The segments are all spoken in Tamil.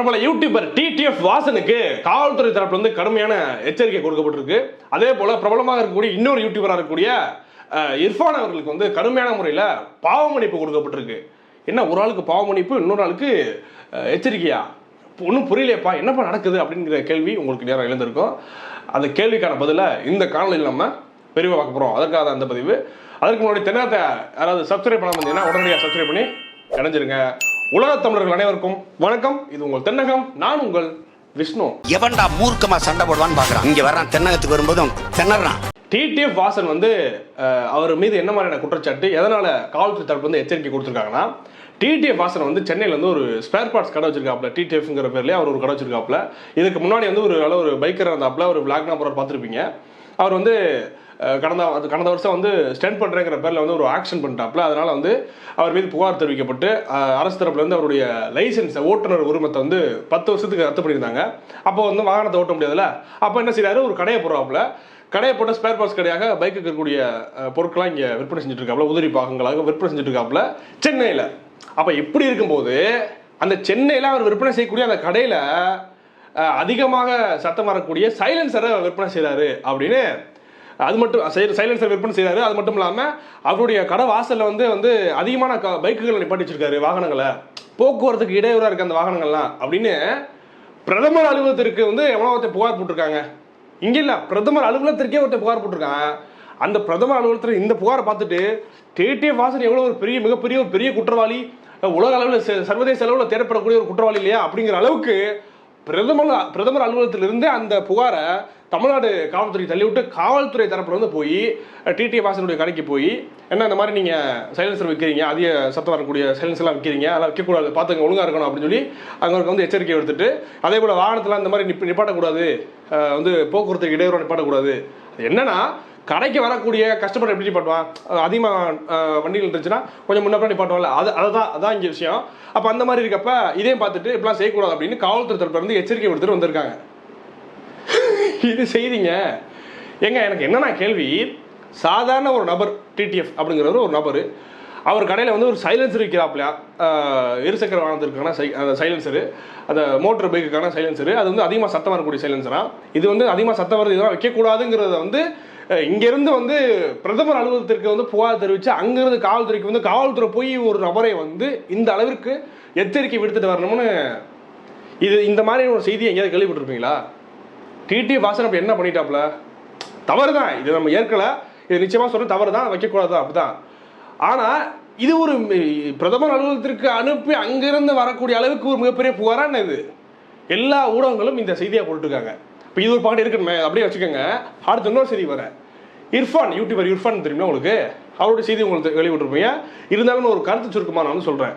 பிரபல யூடியூபர் டிடிஎஃப் வாசனுக்கு காவல்துறை தரப்புல இருந்து கடுமையான எச்சரிக்கை கொடுக்கப்பட்டிருக்கு. அதே போல பிரபலமாக இருக்கக்கூடிய இன்னொரு யூடியூபராக இருக்கக்கூடிய இர்ஃபான் அவர்களுக்கு வந்து கடுமையான முறையில் பாவமன்னிப்பு கொடுக்கப்பட்டிருக்கு. என்ன ஒரு ஆளுக்கு பாவமன்னிப்பு இன்னொரு ஆளுக்கு எச்சரிக்கையா? ஒன்றும் புரியலையப்பா என்னப்பா நடக்குது அப்படிங்கிற கேள்வி உங்களுக்கு நேரம் எழுந்திருக்கும். அந்த கேள்விக்கான பதிலை இந்த காணொலியில் நம்ம பெரிய பார்க்க போகிறோம் அதற்காக தான் அந்த பதிவு. அதற்கு முன்னாடி தென்னத்தை யாராவது சப்ஸ்கிரைப் பண்ண வந்தீங்கன்னா உடனடியாக சப்ஸ்கிரைப் பண்ணி இணைஞ்சிருங்க. உலகத் தமிழர்கள் அனைவருக்கும் வணக்கம். இது உங்கள் தென்னகம் நான் உங்கள் விஷ்ணு. எவன்டா மூர்க்கமா சண்டை போடுவான்னு பாக்குறான். இங்க வர்றான் தென்னகத்துக்கு வரும்போது திணறான். டிடிஎஃப் வாசன் வந்து அவர் மீது என்ன மாதிரியான குற்றச்சாட்டு எதனால காவல்துறை தரப்பு வந்து எச்சரிக்கை கொடுத்துருக்காங்கன்னா டிடிஎஃப் வாசன் வந்து சென்னையில் வந்து ஒரு ஸ்பேர் பார்ட்ஸ் கடை வச்சிருக்காப்ல டிடிஎஃப்ங்கிற பேர்லேயே அவர் ஒரு கடை வச்சிருக்காப்ல இதுக்கு முன்னாடி வந்து ஒரு நல்ல ஒரு பைக்கர் இருந்தாப்ல ஒரு பிளாக் நம்பர் பார்த்துருப்பீங்க. அவர் வந்து கடந்த அது கடந்த வருஷம் வந்து ஸ்டெண்ட் பண்ணுறேங்கிற பேரில் வந்து ஒரு ஆக்ஷன் பண்ணிட்டாப்ல அதனால் வந்து அவர் மீது புகார் தெரிவிக்கப்பட்டு அரசு தரப்புல வந்து அவருடைய லைசன்ஸை ஓட்டுநர் உரிமத்தை வந்து பத்து வருஷத்துக்கு ரத்து பண்ணியிருந்தாங்க. அப்போ வந்து வாகனத்தை ஓட்ட முடியாதுல்ல? அப்போ என்ன செய்கிறாரு ஒரு கடையை போடுறாப்புல. கடையை போட்ட ஸ்பேர் பார்ட்ஸ் கடையாக பைக்கு இருக்கக்கூடிய பொருட்களாக இங்கே விற்பனை செஞ்சுட்டு இருக்காப்புல உதிரி பாகங்களாக விற்பனை செஞ்சுட்டு இருக்காப்புல சென்னையில். அப்போ இப்படி இருக்கும்போது அந்த சென்னையில் அவர் விற்பனை செய்யக்கூடிய அந்த கடையில் அதிகமாக சத்தம் வரக்கூடிய சைலன்சரை விற்பனை செய்கிறாரு அப்படின்னு அது மட்டும் சைலன்சர் விற்பனை செய்கிறாரு அது மட்டும் இல்லாமல் அவருடைய கடை வாசலில் வந்து வந்து அதிகமான க பைக்குகளை நிப்பாட்டி வச்சிருக்காரு வாகனங்களை. போக்குவரத்துக்கு இடையூறாக இருக்குது அந்த வாகனங்கள்லாம் அப்படின்னு பிரதமர் அலுவலகத்திற்கு வந்து எவ்வளோ ஒருத்தர் புகார் போட்டிருக்காங்க. இங்கே இல்லை பிரதமர் அலுவலகத்திற்கே ஒருத்தர் புகார் போட்டிருக்காங்க அந்த பிரதமர் அலுவலகத்தில் இந்த புகாரை பார்த்துட்டு டிடிஎஃப் வாசன் எவ்வளோ ஒரு பெரிய மிகப்பெரிய ஒரு பெரிய குற்றவாளி உலக அளவில் ச- சர்வதேச அளவில் தேடப்படக்கூடிய ஒரு குற்றவாளி இல்லையா அப்படிங்கிற அளவுக்கு பிரதமர் பிரதமர் அலுவலகத்திலிருந்து அந்த புகாரை தமிழ்நாடு காவல்துறை தள்ளிவிட்டு காவல்துறை தரப்பில் வந்து போய் டிடிஎஃப் வாசனுடைய கடைக்கு போய் என்ன இந்த மாதிரி நீங்கள் சைலன்சர் விற்கிறீங்க அதிக சத்தம் வரக்கூடிய சைலன்ஸ் எல்லாம் விற்கிறீங்க அதெல்லாம் விற்கக்கூடாது பார்த்துங்க ஒழுங்காக இருக்கணும் அப்படின்னு சொல்லி அங்கே வந்து எச்சரிக்கை எடுத்துட்டு அதே போல் வாகனத்தில் இந்த மாதிரி நிப் நிப்பாட்டக்கூடாது வந்து போக்குவரத்துக்கு இடையூறு நிப்பாட்டக்கூடாது. அது என்னன்னா கடைக்கு வரக்கூடிய கஸ்டமர் எப்படி பண்ணுவான் அதிகமாக வண்டிகள் இருந்துச்சுன்னா கொஞ்சம் முன்னே பின்னாடி அது அதுதான் அதான் இங்கே விஷயம். அப்போ அந்த மாதிரி இருக்கப்ப இதையும் பார்த்துட்டு இப்படிலாம் செய்யக்கூடாது அப்படின்னு காவல்துறை தரப்புல எச்சரிக்கை கொடுத்துட்டு வந்திருக்காங்க. இது செய்திங்க. ஏங்க எனக்கு என்னன்னா கேள்வி? சாதாரண ஒரு நபர் டிடிஎஃப் அப்படிங்கிறவர் ஒரு நபர் அவர் கடையில் வந்து ஒரு சைலன்சர் விற்கிறாப்லையா இருசக்கர வாகனத்திற்கான சை அந்த சைலன்சரு அந்த மோட்டர் பைக்குக்கான சைலன்சரு அது வந்து அதிகமாக சத்தம் வரக்கூடிய சைலன்சரா இது வந்து அதிகமாக சத்தம் வருது இதெல்லாம் வைக்கக்கூடாதுங்கிறத வந்து இங்கிருந்து வந்து பிரதமர் அலுவலகத்திற்கு வந்து புகார் தெரிவித்து அங்கிருந்து காவல்துறைக்கு வந்து காவல்துறை போய் ஒரு நபரை வந்து இந்த அளவிற்கு எச்சரிக்கை விடுத்துட்டு வரணும்னு இது இந்த மாதிரி ஒரு செய்தி எங்கேயாவது கேள்விப்பட்டிருப்பீங்களா? டிடி வாசன் அப்படி என்ன பண்ணிட்டாப்ல தவறு தான் இது நம்ம ஏற்கலை. இது நிச்சயமாக சொல்ல தவறு தான் வைக்கக்கூடாது. அப்படிதான். ஆனால் இது ஒரு பிரதமர் அலுவலகத்திற்கு அனுப்பி அங்கிருந்து வரக்கூடிய அளவுக்கு ஒரு மிகப்பெரிய புகாரான இது? எல்லா ஊடகங்களும் இந்த செய்தியை போட்டுருக்காங்க. இப்போ இது ஒரு பாட்டு இருக்கணுமே. அப்படியே வச்சுக்கோங்க. அடுத்து இன்னொரு செய்தி வர. இர்ஃபான் யூடியூபர் இர்ஃபான் தெரியுமா உங்களுக்கு? அவருடைய செய்தி உங்களுக்கு வெளியிட்டிருப்பீங்க. இருந்தாலும் ஒரு கருத்து சுருக்கமாக நான் வந்து சொல்கிறேன்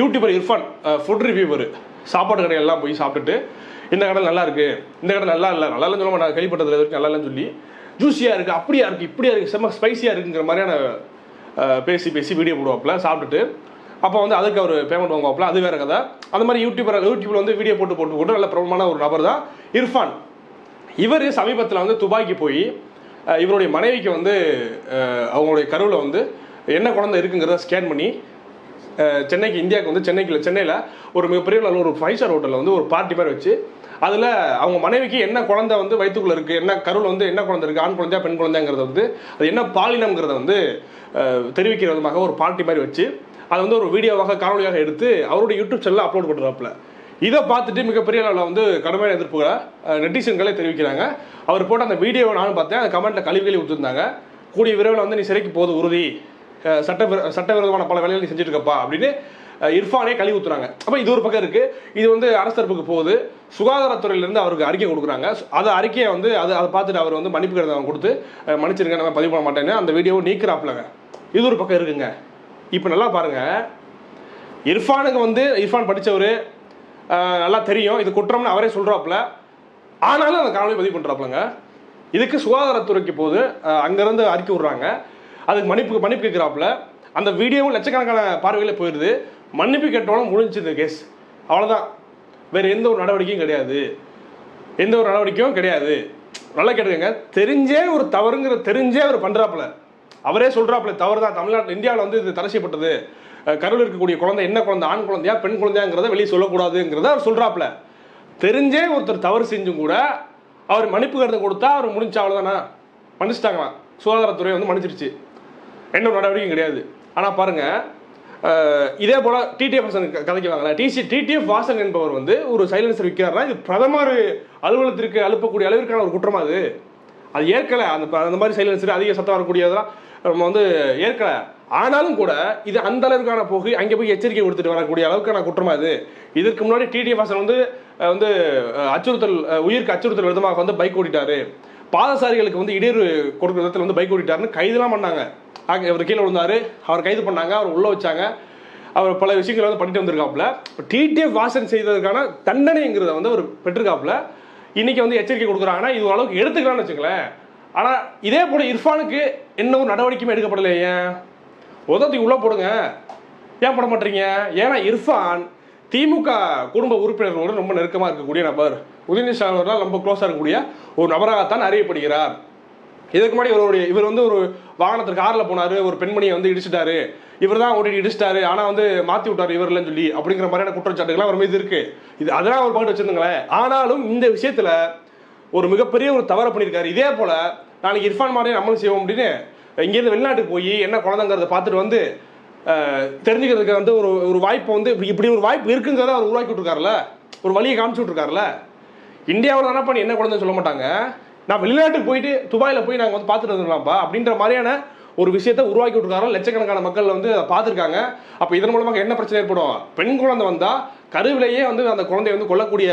யூடியூபர் இர்ஃபான் ஃபுட் ரிவ்யூவர் சாப்பாடு கடையெல்லாம் போய் சாப்பிட்டுட்டு இந்த கடை நல்லா இருக்குது இந்த கடை நல்லா இல்லை நல்லா இல்லைன்னு சொல்ல நான் கேள்விப்பட்டதுல வரைக்கும் நல்லா இல்லைன்னு சொல்லி ஜூஸியாக இருக்குது அப்படியா இருக்குது இப்படியா இருக்குது செம்ம ஸ்பைசியாக இருக்குங்கிற மாதிரியான பேசி பேசி வீடியோ போடுவாப்புல சாப்பிட்டுட்டு அப்போ வந்து அதுக்கு அவர் பேமெண்ட் வாங்குவாப்புல அது வேறு கதை. அந்த மாதிரி யூடியூபர் யூடியூப்பில் வந்து வீடியோ போட்டு போட்டு போட்டு நல்ல பிரபலமான ஒரு நபர் தான் இர்ஃபான். இவர் சமீபத்தில் வந்து துபாய்க்கு போய் இவருடைய மனைவிக்கு வந்து அவங்களுடைய கருவில் வந்து என்ன குழந்தை இருக்குங்கிறத ஸ்கேன் பண்ணி சென்னைக்கு இந்தியாவுக்கு வந்து சென்னைக்கு சென்னையில் ஒரு மிகப்பெரிய நல்ல ஒரு ஃபைவ் ஸ்டார் ஹோட்டலில் வந்து ஒரு பார்ட்டி மாதிரி வச்சு அதில் அவங்க மனைவிக்கு என்ன குழந்தை வந்து வயிற்றுக்குள்ளே இருக்குது என்ன கருவில் வந்து என்ன குழந்தை இருக்குது ஆண் குழந்தையா பெண் குழந்தைங்கிறத வந்து அது என்ன பாலினம்ங்கிறத வந்து தெரிவிக்கிற விதமாக ஒரு பார்ட்டி மாதிரி வச்சு அதை வந்து ஒரு வீடியோவாக காணொலியாக எடுத்து அவருடைய யூடியூப் சேனலில் அப்லோட் பண்ணுறாப்புல இதை பார்த்துட்டு மிகப்பெரிய அளவில் வந்து கடுமையான எதிர்ப்புகளை நெட்டிசன்களை நெட்டிசன்களே தெரிவிக்கிறாங்க. அவர் போட்ட அந்த வீடியோவை நானும் பார்த்தேன். அந்த கமெண்ட்டில் கழுவி கழுவி விட்டுருந்தாங்க கூடிய விரைவில் வந்து நீ சிறைக்கு போது உறுதி. அஹ், சட்ட சட்டவிரோதமான பல வேலைகள் நீ செஞ்சுட்டு இருக்கப்பா அப்படின்னு இர்ஃபானே கழுவி ஊத்துறாங்க. அப்போ இது ஒரு பக்கம் இருக்குது இது வந்து அரசு தரப்புக்கு போகுது. சுகாதாரத்துறையிலேருந்து அவருக்கு அறிக்கை கொடுக்குறாங்க. அதை அறிக்கையை வந்து அதை அதை பார்த்துட்டு அவர் வந்து மன்னிப்பு கடிதம் கொடுத்து மன்னிச்சிருங்க நம்ம பதிவு பண்ண மாட்டேன்னு அந்த வீடியோவை நீக்கிறாப்லங்க இது ஒரு பக்கம் இருக்குங்க. இப்போ நல்லா பாருங்க. இர்ஃபானுக்கு வந்து இர்ஃபான் படித்தவர் நல்லா தெரியும். இது குற்றம்னு அவரே சொல்கிறாப்புல ஆனாலும் அந்த காணொலி பதிவு பண்ணுறாப்புலங்க இதுக்கு சுகாதாரத்துறைக்கு போது அங்கேருந்து அறிக்கை விட்றாங்க. அதுக்கு மன்னிப்பு மன்னிப்பு கேட்குறாப்புல. அந்த வீடியோவும் லட்சக்கணக்கான பார்வையில் போயிடுது மன்னிப்பு கேட்டோன்னு முடிஞ்சு இந்த கேஸ் அவ்வளோதான் வேறு எந்த ஒரு நடவடிக்கையும் கிடையாது. எந்த ஒரு நடவடிக்கையும் கிடையாது. நல்லா கேட்டுக்கங்க. தெரிஞ்சே ஒரு தவறுங்கிற தெரிஞ்சே அவர் பண்ணுறாப்புல அவரே சொல்கிறாப்புல தவறு தான் தமிழ்நாட்டில் இந்தியாவில் வந்து இது தடை செய்யப்பட்டது. கருவில் இருக்கக்கூடிய குழந்தை என்ன குழந்தை? ஆண் குழந்தையா பெண் குழந்தையாங்கிறத வெளியே சொல்லக்கூடாதுங்கிறத அவர் சொல்கிறாப்புல தெரிஞ்சே ஒருத்தர் தவறு செஞ்சும் கூட அவர் மன்னிப்பு கருத்தை கொடுத்தா அவர் முடிஞ்ச அவ்வளோதானா மன்னிச்சிட்டாங்களாம். சுகாதாரத்துறை வந்து மன்னிச்சிருச்சு. என்ன நடவடிக்கையும் கிடையாது. ஆனால் பாருங்கள் இதே போல் டிடிஎஃப் வாசன் க- கதைக்கு வாங்கல டிசி டிடிஎஃப் வாசன் என்பவர் வந்து ஒரு சைலன்சர் விற்கிறாருன்னா இது பிரதமர் அலுவலகத்திற்கு அனுப்பக்கூடிய அளவிற்கான ஒரு குற்றமா அது? அது ஏற்கலை. அந்த அந்த மாதிரி சைலன்சர் அதிக சத்தம் வரக்கூடியதெல்லாம் நம்ம வந்து ஏற்கலை. ஆனாலும் கூட இது அந்த அளவுக்கான போகு அங்கே போய் எச்சரிக்கை கொடுத்துட்டு வரக்கூடிய அளவுக்கான குற்றமா இது. இதற்கு முன்னாடி டிடிஎஃப் வாசன் வந்து வந்து அச்சுறுத்தல் உயிருக்கு அச்சுறுத்தல் விதமாக வந்து பைக் ஓடிட்டாரு பாதசாரிகளுக்கு வந்து இடையூறு கொடுக்குற விதத்தில் வந்து பைக் ஓடிட்டாருன்னு கைதுலாம் பண்ணாங்க. அவர் இவர் கீழே விழுந்தாரு. அவர் கைது பண்ணாங்க. அவர் உள்ளே வச்சாங்க. அவர் பல விஷயங்களை வந்து பண்ணிட்டு வந்திருக்காப்புல. டிடிஎஃப் வாசன் செய்ததற்கான தண்டனைங்கிறத வந்து அவர் பெற்றிருக்காப்புல. இன்னைக்கு வந்து எச்சரிக்கை கொடுக்குறாங்கன்னா இது ஓரளவுக்கு எடுத்துக்கலாம்னு வச்சுங்களேன் ஆனால் இதே போல இர்ஃபானுக்கு என்ன ஒரு நடவடிக்கையுமே எடுக்கப்படலை ஏன்? உதவி உள்ள போடுங்க. ஏன் போட மாட்டீங்க? ஏன்னா இர்ஃபான் திமுக குடும்ப உறுப்பினர்களோடு ரொம்ப நெருக்கமாக இருக்கக்கூடிய நபர். உதயநிதி ஸ்டாலின் ரொம்ப க்ளோஸாக இருக்கக்கூடிய ஒரு நபராகத்தான் அறியப்படுகிறார். இதுக்கு முன்னாடி இவருடைய இவர் வந்து ஒரு வாகனத்தில் காரில் போனார் ஒரு பெண்மணியை வந்து இடிச்சிட்டாரு. இவர் தான் ஓட்டிட்டு இடிச்சிட்டாரு. ஆனால் வந்து மாற்றி விட்டார் இவர் இல்லைன்னு சொல்லி அப்படிங்கிற மாதிரியான குற்றச்சாட்டுகள்லாம் அவர் மீது இருக்குது இது அதெல்லாம் ஒரு பாட்டு வச்சுருந்துங்களேன் ஆனாலும் இந்த விஷயத்தில் ஒரு மிகப்பெரிய ஒரு தவறை பண்ணியிருக்காரு. இதே போல் நாளைக்கு இர்ஃபான் மாதிரி நம்மளும் செய்வோம் அப்படின்னு இங்கேருந்து வெளிநாட்டுக்கு போய் என்ன குழந்தைங்கிறத பார்த்துட்டு வந்து தெரிஞ்சுக்கிறதுக்கு வந்து ஒரு ஒரு வாய்ப்பை வந்து இப்படி- இப்படி ஒரு வாய்ப்பு இருக்குங்கிறத அவர் உருவாக்கி விட்டுருக்காருல ஒரு வழியை காமிச்சு விட்டுருக்காருல இந்தியாவில் தானே பண்ணி என்ன குழந்தைன்னு சொல்ல மாட்டாங்க. நான் வெளிநாட்டுக்கு போயிட்டு துபாயில் போய் நாங்கள் வந்து பார்த்துட்டு வந்துடலாம்ப்பா அப்படின்ற மாதிரியான ஒரு விஷயத்தை உருவாக்கி விட்டுருக்காரோ லட்சக்கணக்கான மக்கள் வந்து அதை பார்த்துருக்காங்க. அப்போ இதன் மூலமாக என்ன பிரச்சனை ஏற்படும்? பெண் குழந்தை வந்தால் கருவிலேயே வந்து அந்த குழந்தைய வந்து கொல்லக்கூடிய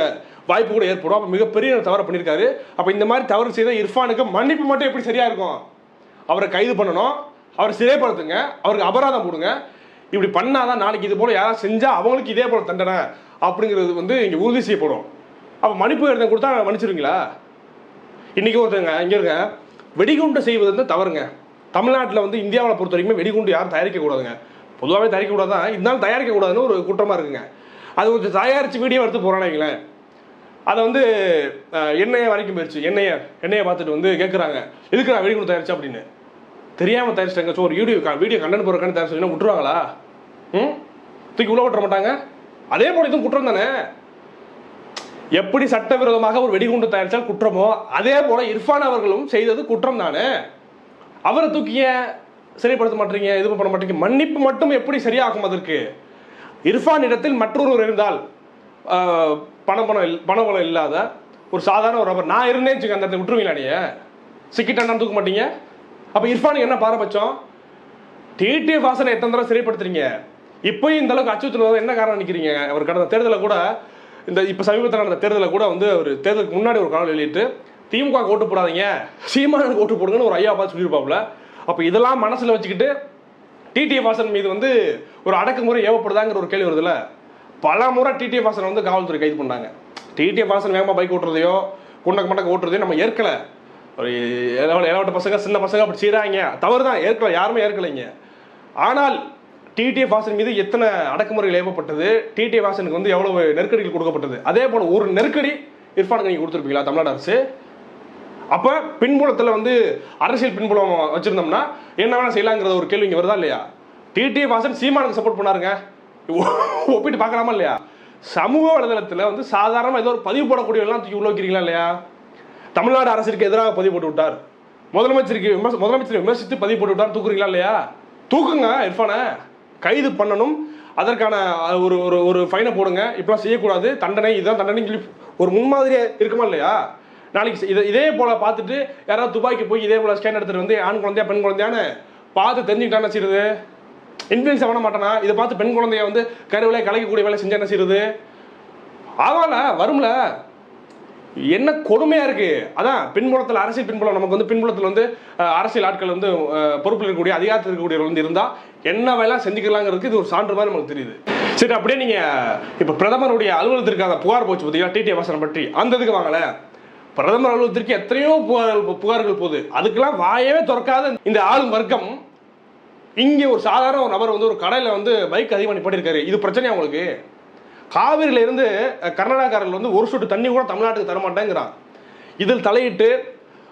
வாய்ப்பு கூட ஏற்படும். அப்போ மிகப்பெரிய தவறு பண்ணியிருக்காரு. அப்போ இந்த மாதிரி தவறு செய்த இர்ஃபானுக்கு மன்னிப்பு மட்டும் எப்படி சரியாக இருக்கும்? அவரை கைது பண்ணணும். அவரை சிறைப்படுத்துங்க. அவருக்கு அபராதம் போடுங்க. இப்படி பண்ணாதான் நாளைக்கு இது போல யாராவது செஞ்சால் அவங்களுக்கு இதே போல தண்டனை அப்படிங்கிறது வந்து இங்கே உறுதி செய்யப்படும். அப்போ மன்னிப்பு எடுத்து கொடுத்தா மன்னிச்சிருவீங்களா? இன்றைக்கி ஒருத்தங்க இங்கே இருங்க. வெடிகுண்டு செய்வது வந்து தவறுங்க. தமிழ்நாட்டில் வந்து இந்தியாவில் பொறுத்த வரைக்கும் வெடிகுண்டு யாரும் தயாரிக்கக்கூடாதுங்க பொதுவாகவே தயாரிக்க இருந்தாலும் தயாரிக்கக்கூடாதுன்னு ஒரு குற்றமாக இருக்குங்க. அது கொஞ்சம் தயாரித்து வீடியோ எடுத்து போகிறானேங்களேன் அதை வந்து எண்ணெயை வரைக்கும் போயிடுச்சு எண்ணெயை எண்ணெயை பார்த்துட்டு வந்து கேட்குறாங்க எதுக்கு நான் வெடிகுண்டு தயாரிச்சு அப்படின்னு? தெரியாமல் தயாரிச்சிட்டாங்க. ஸோ ஒரு வீடியோ வீடியோ கண்டென்ட் போகிறக்கான தயாரிச்சு விட்டுருவாங்களா? ம்? தூக்கி உள்ள விட்டுற மாட்டாங்க? அதே போல இதுவும் குற்றம் தானே? எப்படி சட்டவிரோதமாக ஒரு வெடிகுண்டு தயாரித்தால் குற்றமோ அதே போல இர்ஃபான் அவர்களும் செய்தது குற்றம் தானே அவரை தூக்கி சரிப்படுத்த மாட்டீங்க இது பண்ண மாட்டீங்க? மன்னிப்பு மட்டும் எப்படி சரியாகும் அதற்கு? இர்ஃபான் இடத்தில் மற்றொருவர் இருந்தால் ஆஹ், பணம் பணம் இல்- பண பலம் இல்லாத ஒரு சாதாரண ஒரு நபர் நான் இருந்தேன் வச்சுக்க அந்த இடத்துல விட்டுருவீங்களா நீ சிக்கிட்டா தூக்க மாட்டீங்க? அப்போ இர்ஃபானுக்கு என்ன பாரபட்சம்? டிடி வாசனை எத்தனை தடவை சிறைப்படுத்துறீங்க? இப்பயும் இந்த அளவுக்கு அச்சுறுத்தல் என்ன காரணம் நிற்கிறீங்க அவர் கடந்த தேர்தலில் கூட இந்த இப்போ சமீபத்தில் நடந்த தேர்தலில் கூட வந்து ஒரு தேர்தலுக்கு முன்னாடி ஒரு காலம் வெளியிட்டு திமுக ஓட்டு போடாதீங்க சீமானுக்கு ஓட்டு போடுங்கன்னு ஒரு ஐயா பார்த்து சொல்லியிருப்பாப்புல. அப்போ இதெல்லாம் மனசில் வச்சுக்கிட்டு டிடி வாசன் மீது வந்து ஒரு அடக்குமுறை ஏவப்படுதாங்கிற ஒரு கேள்வி வருதுல்ல. பல முறை டிடி வாசன் வந்து காவல்துறை கைது பண்ணாங்க. டிடி வாசன் வேகமாக பைக் ஓட்டுறதையோ குண்டக்கு மண்டக்கு ஓட்டுறதையோ நம்ம ஏற்கலை. ஒரு இளவ- பசங்க சின்ன பசங்க அப்படி செய்கிறாங்க தவறு தான் ஏற்கலை யாருமே ஏற்கலைங்க. ஆனால் டிடிஎஃப் வாசன் மீது எத்தனை அடக்குமுறைகள் ஏவப்பட்டது டிடிஎஃப் வாசனுக்கு வந்து எவ்வளவு நெருக்கடிகள் கொடுக்கப்பட்டது? அதே போல ஒரு நெருக்கடி இர்ஃபானுக்கு நீங்கள் கொடுத்துருப்பீங்களா தமிழ்நாடு அரசு? அப்போ பின்புலத்தில் வந்து அரசியல் பின்புலம் வச்சிருந்தோம்னா என்ன வேணா செய்யலாங்கிறத ஒரு கேள்வி இங்கே வருதா இல்லையா? டிடிஎஃப் வாசன் சீமானுக்கு சப்போர்ட் பண்ணாருங்க. ஒப்பிட்டு பார்க்கலாமா இல்லையா? சமூக வலைதளத்தில் வந்து சாதாரணமாக ஏதோ ஒரு பதிவு போடக்கூடியவெல்லாம் தூக்கி உள்ள வைக்கிறீங்களா இல்லையா? தமிழ்நாடு அரசிற்கு எதிராக பதிவு போட்டு விட்டார். முதலமைச்சருக்கு விமர்ச முதலமைச்சரை விமர்சித்து பதிவு போட்டு விட்டார் தூக்குறீங்களா இல்லையா? தூக்குங்க இர்ஃபானை. கைது பண்ணணும். அதற்கான ஒரு ஒரு ஒரு ஃபைனை போடுங்க. இப்படிலாம் செய்யக்கூடாது. தண்டனை இதுதான் தண்டனை சொல்லி ஒரு முன்மாதிரியா இருக்குமா இல்லையா? நாளைக்கு இதை இதே போல் பார்த்துட்டு யாராவது துபாய்க்கு போய் இதே போல் ஸ்கேன் எடுத்துட்டு வந்து ஆண் குழந்தையா பெண் குழந்தையான்னு பார்த்து தெரிஞ்சுக்கிட்டான்னு செய்யுது இன்ஃபுளுன்ஸ் பண்ண மாட்டானா? இதை பார்த்து பெண் குழந்தைய வந்து கருவிலை கலைக்கக்கூடிய வேலை செஞ்சா என்ன செய்யுது ஆவால வரும்ல. என்ன கொடுமையாக இருக்குது அதான் பின்புலத்தில் அரசியல் பின்புலம் நமக்கு வந்து பின்புலத்தில் வந்து அரசியல் ஆட்கள் வந்து பொறுப்பில் இருக்கக்கூடிய அதிகாரத்தில் இருக்கக்கூடியவர்கள் வந்து இருந்தால் என்ன வேலை செஞ்சுக்கலாங்கிறதுக்கு இது ஒரு சான்று மாதிரி நமக்கு தெரியுது. சரி அப்படியே நீங்க இப்ப பிரதமருடைய அலுவலகத்திற்கு புகார் போச்சு பார்த்தீங்கன்னா டிடி வாசனம் பற்றி? அந்த இதுக்கு வாங்கல பிரதமர் அலுவலகத்திற்கு எத்தனையோ புகார்கள் புகார்கள் போகுது. அதுக்கெல்லாம் வாயவே திறக்காத இந்த ஆளும் வர்க்கம் இங்கே ஒரு சாதாரண ஒரு நபர் வந்து ஒரு கடையில் வந்து பைக் அதிகமாக பண்ணியிருக்காரு இது பிரச்சனையா உங்களுக்கு? காவிரியிலேருந்து கர்நாடகாரர்கள் வந்து ஒரு சொட்டு தண்ணி கூட தமிழ்நாட்டுக்கு தரமாட்டேங்கிறான். இதில் தலையிட்டு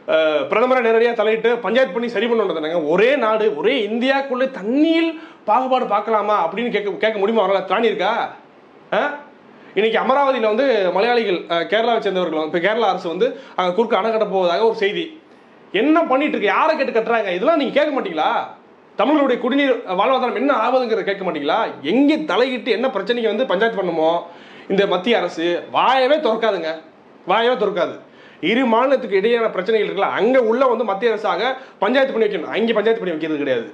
பிரதமரை நேரடியாக தலையிட்டு பஞ்சாயத்து பண்ணி சரி பண்ண ஒரே நாடு ஒரே இந்தியாக்குள்ளே தண்ணியில் பாகுபாடு பார்க்கலாமா அப்படின்னு கேட்க கேட்க முடியுமா? அவரால் தாண்டி இருக்கா ஆ? இன்னைக்கு அமராவதியில் வந்து மலையாளிகள் கேரளாவை சேர்ந்தவர்கள் இப்போ கேரளா அரசு வந்து அங்கே குறுக்க அணை கட்ட போவதாக ஒரு செய்தி. என்ன பண்ணிட்டு இருக்கு? யாரை கேட்டு கட்டுறாங்க? இதெல்லாம் நீங்க கேட்க மாட்டீங்களா? தமிழர்களுடைய குடிநீர் வாழ்வாதாரம் என்ன ஆகுதுங்கிறத கேட்க மாட்டீங்களா? எங்கே தலையிட்டு என்ன பிரச்சனைக்கு வந்து பஞ்சாயத்து பண்ணுமோ? இந்த மத்திய அரசு வாயவே திறக்காதுங்க. வாயவே திறக்காது. இரு மாநிலத்துக்கு இடையேயான பிரச்சனைகள் இருக்குல்ல அங்கே உள்ள வந்து மத்திய அரசாக பஞ்சாயத்து பண்ணி வைக்கணும். அங்கே பஞ்சாயத்து பண்ணி வைக்கிறது கிடையாது.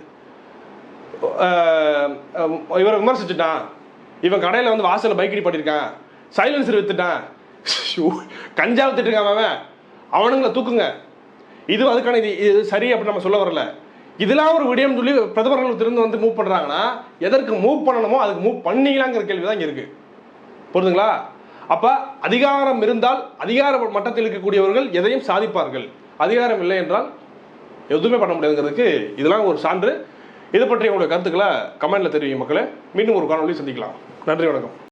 இவரை விமர்சிச்சுட்டான். இவன் கடையில் வந்து வாசலில் பைக் பண்ணியிருக்கான் சைலன்சர் வித்துட்டான். கஞ்சா வித்துட்டுருக்கான் அவன். அவனுங்களை தூக்குங்க. இது அதுக்கான இது இது சரி அப்படின்னு நம்ம சொல்ல வரல. இதெல்லாம் ஒரு விடயம் சொல்லி பிரதமர்கள் திறந்து வந்து மூவ் பண்ணுறாங்கன்னா எதற்கு மூவ் பண்ணணுமோ அதுக்கு மூவ் பண்ணீங்களாங்கிற கேள்வி தான் இங்கே இருக்குது புரிதுங்களா அப்ப அதிகாரம் இருந்தால் அதிகார மட்டத்தில் இருக்கக்கூடியவர்கள் எதையும் சாதிப்பார்கள். அதிகாரம் இல்லை என்றால் எதுவுமே பண்ண முடியாதுங்கிறதுக்கு இதெல்லாம் ஒரு சான்று. இது பற்றி உங்களுடைய கருத்துக்களை கமெண்ட்ல தெரிவிங்க மக்களே. மீண்டும் ஒரு காணொலி சந்திக்கலாம். நன்றி வணக்கம்.